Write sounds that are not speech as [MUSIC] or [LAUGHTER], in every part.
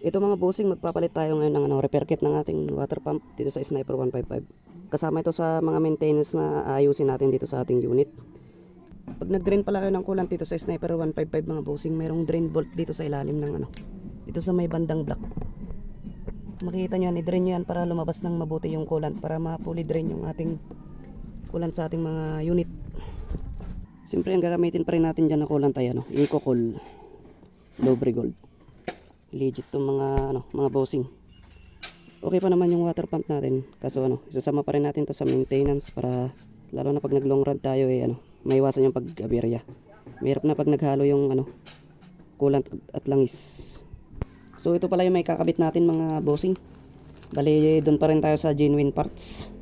Ito mga bossing, magpapalit tayo ngayon ng ano, repair kit ng ating water pump dito sa Sniper 155. Kasama ito sa mga maintenance na ayusin natin dito sa ating unit. Pag nag-drain pala kayo ng coolant dito sa Sniper 155 mga bossing, mayroong drain bolt dito sa ilalim ng ano, dito sa may bandang block. Makikita nyo yan, i-drain nyo yan para lumabas ng mabuti yung coolant para ma-fully drain yung ating coolant sa ating mga unit. Siyempre, ang gagamitin pa rin natin dyan na coolant ay ano, Ecocool Lobre Gold. Legit tong mga ano, mga bossing. Okay pa naman yung water pump natin. Kaso ano, isasama pa rin natin to sa maintenance para lalo na pag nag long run tayo eh ano, maiwasan yung pag-aberya. Mahirap na pag naghalo yung ano, coolant at langis. So ito pala yung may kakabit natin mga bossing. Bali doon pa rin tayo sa genuine parts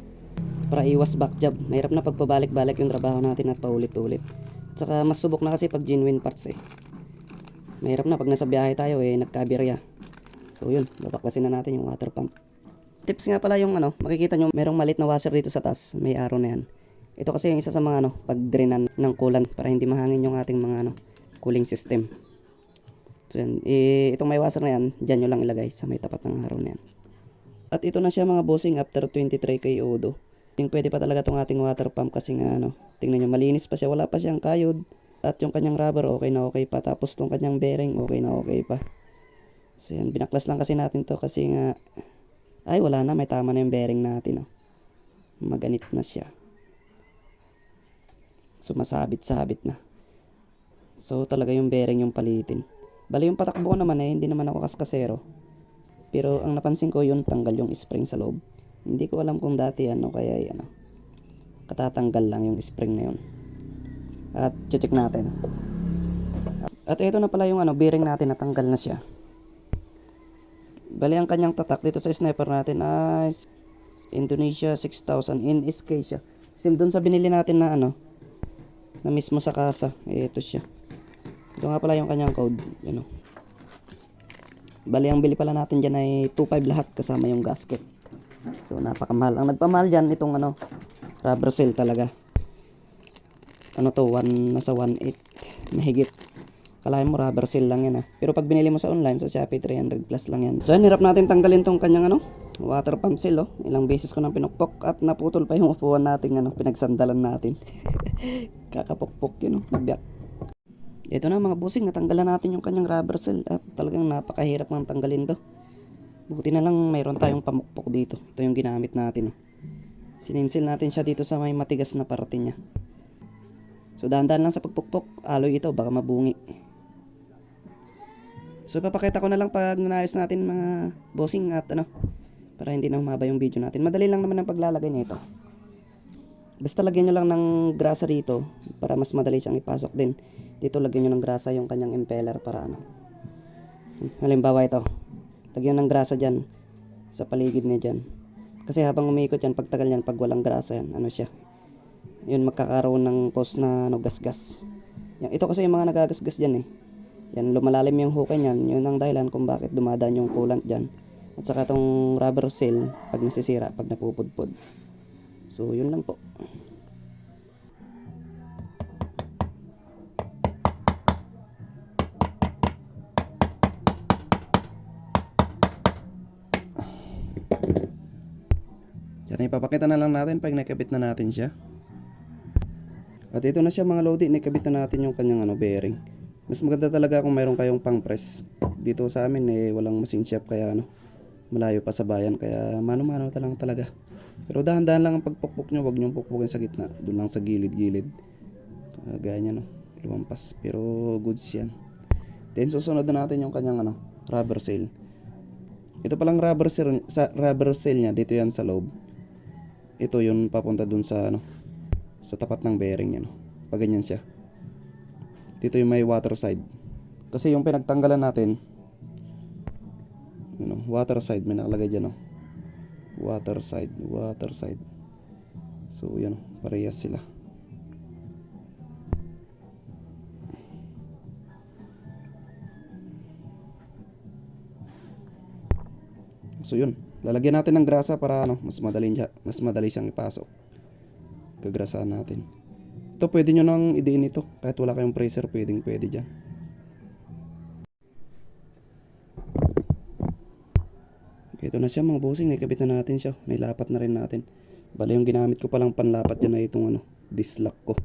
para iwas back job. Mahirap na pagpabalik-balik yung trabaho natin at paulit-ulit. Tsaka mas subok na kasi pag genuine parts eh. Mahirap na pag nasa biyahe tayo eh nagkabirya. So yun, babaklasin na natin yung water pump. Tips nga pala yung ano, makikita nyo merong malit na washer dito sa taas, may arrow na yan. Ito kasi yung isa sa mga ano, pag-drainan ng coolant para hindi mahangin yung ating mga ano, cooling system. So yan, eh, itong may washer na yan, dyan nyo lang ilagay sa may tapat ng arrow na yan. At ito na siya mga bossing after 23 kay Odo. Yung pwede pa talaga tong ating water pump kasi nga ano, tingnan nyo malinis pa siya, wala pa siyang kayod. At yung kanyang rubber okay na okay pa. Tapos tong kanyang bearing okay na okay pa. So yan, binaklas lang kasi natin to kasi nga, ay wala na, may tama na yung bearing natin. Oh. Maganit na siya. Sumasabit-sabit na. So talaga yung bearing yung palitin. Bali yung patakbo ko naman eh, hindi naman ako kaskasero. Pero ang napansin ko yun, tanggal yung spring sa loob. Hindi ko alam kung dati ano, kaya ano, katatanggal lang yung spring na yun. At check natin. At ito na pala yung ano, bearing natin, natanggal na siya. Bali ang kanyang tatak dito sa sniper natin ay Indonesia 6000 in SK siya. Sim doon sa binili natin na ano, na mismo sa kasa. Ito siya. Ito nga pala yung kanyang code. Yan o. Bali, ang bili pala natin dyan ay 2.5 lahat kasama yung gasket. So, napakamahal. Ang nagpamahal dyan, itong ano, rubber seal talaga. Ano to, one, nasa 1.8. Mahigit. Kalahin mo rubber seal lang yan ah. Pero pag binili mo sa online, sa Shopee, 300 plus lang yan. So, yan, hirap natin tanggalin tong kanyang ano, water pump seal oh. Ilang beses ko nang pinukpok at naputol pa yung upuan natin ano, pinagsandalan natin. [LAUGHS] Kakapukpok yun oh, nagbiyak. Ito na mga busing, natanggalan natin yung kanyang rubber seal at talagang napakahirap ng tanggalin to. Buti na lang mayroon tayong pamukpok dito. Ito yung ginamit natin. Oh. Sininsil natin siya dito sa may matigas na parte niya. So dahan-dahan lang sa pagpukpok, aloy ito, baka mabungi. So papakita ko na lang pag naayos natin mga bossing at ano, para hindi na humaba yung video natin. Madali lang naman ang paglalagay nito. Basta lagyan nyo lang ng grasa dito para mas madali siyang ipasok din. Dito lagyan nyo ng grasa yung kanyang impeller para ano. Halimbawa ito. Lagyan ng grasa dyan sa paligid niya dyan. Kasi habang umiikot yan, pagtagal yan, pag walang grasa yan, ano siya. Yun magkakaroon ng cause na ano, gasgas. Yan, ito kasi yung mga nagagasgas dyan eh. Yan, lumalalim yung hukay niyan. Yun ang dahilan kung bakit dumadaan yung coolant dyan. At saka itong rubber seal, pag nasisira, pag napupudpod. So, yun lang po. Yan, ipapakita na lang natin pag nakabit na natin siya. At ito na siya mga lodi, nakabit na natin yung kanyang ano, bearing. Mas maganda talaga kung mayroon kayong pang press. Dito sa amin eh, walang machine shop kaya ano, malayo pa sa bayan kaya mano-mano ta lang talaga. Pero dahan-dahan lang ang pagpukpok nyo, wag nyo pukpukin sa gitna, doon lang sa gilid-gilid. Uh, gaya niya no, lumampas. Pero goods yan. Then susunod na natin yung kanyang ano, rubber seal. Ito palang rubber seal, sa rubber seal niya, dito yan sa loob. Ito yung papunta dun sa ano, sa tapat ng bearing niya no. Pag ganyan siya. Dito yung may water side. Kasi yung pinagtanggalan natin, ano, water side may nakalagay dyan, no? Water side, water side. So, yan, parehas sila. So, yun. Lalagyan natin ng grasa para ano, mas madali siya, mas madali siyang ipasok. Gagrasahan natin. Ito pwede nyo nang idiin ito. Kahit wala kayong pressure, pwedeng pwede dyan. Ito na siya mga bossing, naikabit na natin siya. Nailapat na rin natin. Bale yung ginamit ko palang panlapat dyan na itong ano, dislike ko.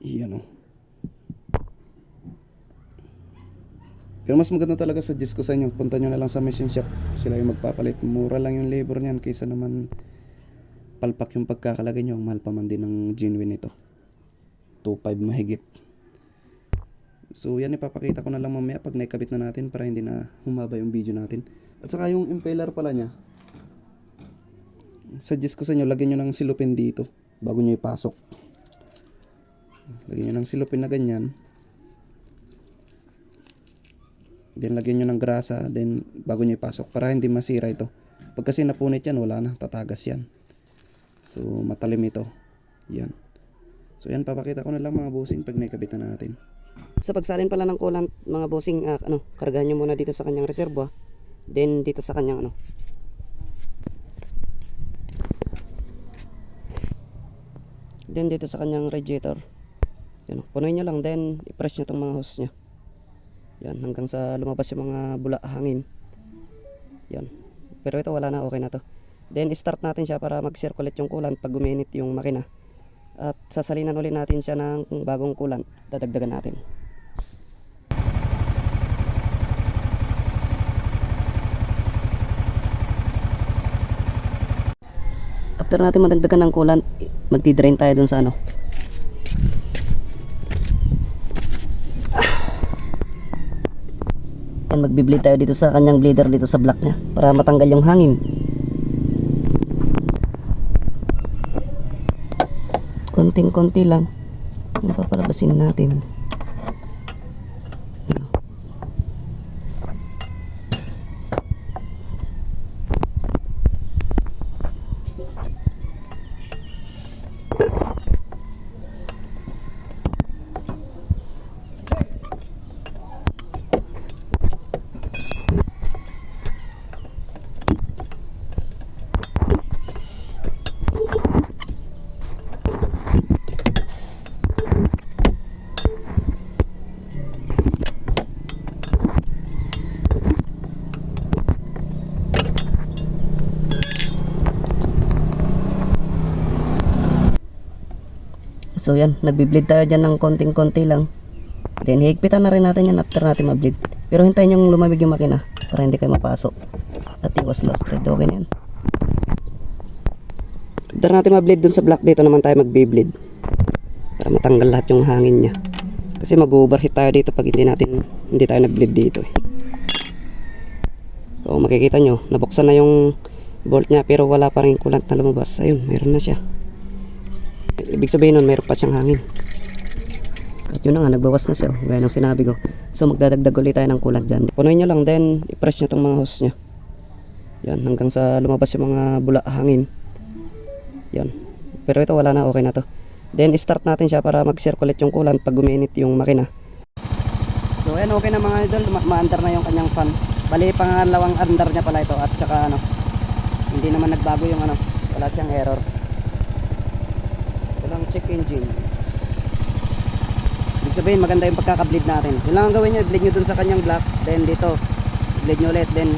Iyan o. Pero mas maganda talaga suggest ko sa inyo, punta nyo na lang sa machine shop. Sila yung magpapalit. Mura lang yung labor niyan kaysa naman palpak yung pagkakalagay nyo. Ang mahal pa man din ng genuine ito. 2.5 mahigit. So yan ipapakita ko na lang mamaya pag naikabit na natin para hindi na humaba yung video natin. At saka yung impeller pala niya. Suggest ko sa inyo, lagyan nyo ng silupin dito bago nyo ipasok. Lagyan nyo ng silupin na ganyan. Then lagyan nyo ng grasa, then bago nyo ipasok para hindi masira ito. Pag kasi napunit yan, wala na, tatagas yan. So matalim ito. Yan. So yan, papakita ko na lang mga bossing pag naikabit na natin. Sa pagsalin pala ng coolant, mga bossing, ah, ano, kargahan nyo muna dito sa kanyang reserva. Then dito sa kanyang ano. Then dito sa kanyang radiator. Yan, punuin nyo lang, then i-press nyo itong mga hose nyo. Yan, hanggang sa lumabas yung mga bula hangin. Yan. Pero ito wala na, okay na to. Then start natin siya para mag-circulate yung coolant pag guminit yung makina. At sasalinan ulit natin siya ng bagong coolant. Dadagdagan natin. After natin madagdagan ng coolant, magti-drain tayo dun sa ano. Yan, magbi-bleed tayo dito sa kanyang bleeder dito sa block niya para matanggal yung hangin. Konting-konti lang. Yung papalabasin natin. So yan, nagbi-bleed tayo dyan ng konting-konti lang. Then higpitan na rin natin yan after natin ma-bleed. Pero hintayin yung lumamig yung makina para hindi kayo mapasok. At iwas lost thread. Okay na yan. After natin ma-bleed dun sa block dito naman tayo magbi-bleed. Para matanggal lahat yung hangin niya. Kasi mag-overheat tayo dito pag hindi natin hindi tayo nag-bleed dito eh. So makikita nyo, nabuksan na yung bolt niya pero wala pa rin kulant na lumabas. Ayun, meron na siya. Ibig sabihin nun, mayroon pa siyang hangin. At yun na nga, nagbawas na siya. Gaya ng sinabi ko. So magdadagdag ulit tayo ng kulat dyan. Punuin nyo lang, then i-press nyo tong mga hose nyo. Yan, hanggang sa lumabas yung mga bula hangin. Yan. Pero ito wala na, okay na to. Then start natin siya para mag-circulate yung coolant pag guminit yung makina. So yan, okay na mga idol. Ma- Ma-under na yung kanyang fan. Bali, pangalawang under niya pala ito. At saka ano, hindi naman nagbago yung ano, wala siyang error. Lang check engine. Ibig sabihin maganda yung pagkaka-bleed natin. Yun lang ang gawin nyo, bleed nyo dun sa kanyang block, then dito, bleed nyo ulit, then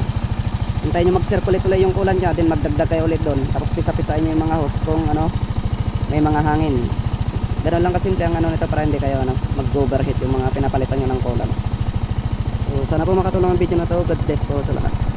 hintayin nyo mag-circulate ulit yung kulan niya, then magdagdag kayo ulit doon. Tapos pisa-pisain nyo yung mga hose kung ano, may mga hangin. Ganun lang kasimple ang ano nito para hindi kayo ano, mag-overheat yung mga pinapalitan nyo ng kulan. So sana po makatulong ang video na to. God bless po sa lahat.